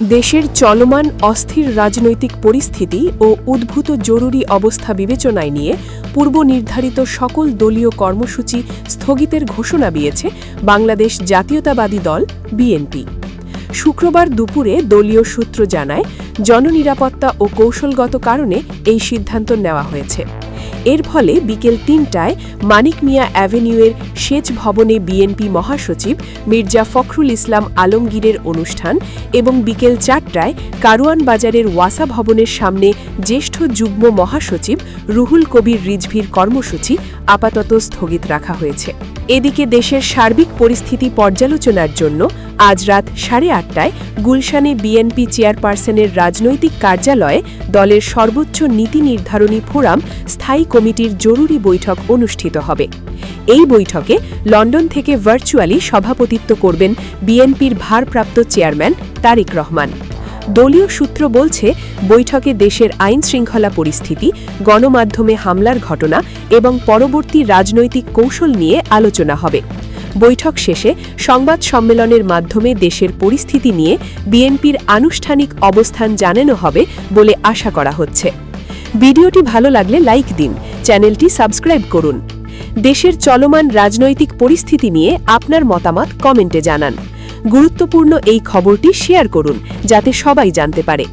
দেশের চলমান অস্থির রাজনৈতিক পরিস্থিতি ও উদ্ভূত জরুরি অবস্থা বিবেচনায় নিয়ে পূর্ব নির্ধারিত সকল দলীয় কর্মসূচি স্থগিতের ঘোষণা দিয়েছে বাংলাদেশ জাতীয়তাবাদী দল বিএনপি। শুক্রবার দুপুরে দলীয় সূত্র জানায়, জননিরাপত্তা ও কৌশলগত কারণে এই সিদ্ধান্ত নেওয়া হয়েছে। এর ফলে বিকেল তিনটায় মানিক মিয়া অ্যাভিনিউয়ের সেচ ভবনে বিএনপি মহাসচিব মির্জা ফখরুল ইসলাম আলমগীরের অনুষ্ঠান এবং বিকেল চারটায় কারওয়ান বাজারের ওয়াসা ভবনের সামনে জ্যেষ্ঠ যুগ্ম মহাসচিব রুহুল কবির রিজভির কর্মসূচি আপাতত স্থগিত রাখা হয়েছে। এদিকে দেশের সার্বিক পরিস্থিতি পর্যালোচনার জন্য আজ রাত সাড়ে আটটায় গুলশানে বিএনপি চেয়ারপারসনের রাজনৈতিক কার্যালয়ে দলের সর্বোচ্চ নীতি নির্ধারণী ফোরাম স্থায়ী কমিটির জরুরি বৈঠক অনুষ্ঠিত হবে। এই বৈঠকে লন্ডন থেকে ভার্চুয়ালি সভাপতিত্ব করবেন বিএনপির ভারপ্রাপ্ত চেয়ারম্যান তারেক রহমান। দলীয় সূত্র বলছে, বৈঠকে দেশের আইন শৃঙ্খলা পরিস্থিতি, গণমাধ্যমে হামলার ঘটনা এবং পরবর্তী রাজনৈতিক কৌশল নিয়ে আলোচনা হবে। বৈঠক শেষে সংবাদ সম্মেলনের মাধ্যমে দেশের পরিস্থিতি নিয়ে বিএনপির আনুষ্ঠানিক অবস্থান জানানো হবে বলে আশা করা হচ্ছে। ভিডিওটি ভালো লাগলে লাইক দিন, চ্যানেলটি সাবস্ক্রাইব করুন। দেশের চলমান রাজনৈতিক পরিস্থিতি নিয়ে আপনার মতামত কমেন্টে জানান। গুরুত্বপূর্ণ এই খবরটি শেয়ার করুন, যাতে সবাই জানতে পারে।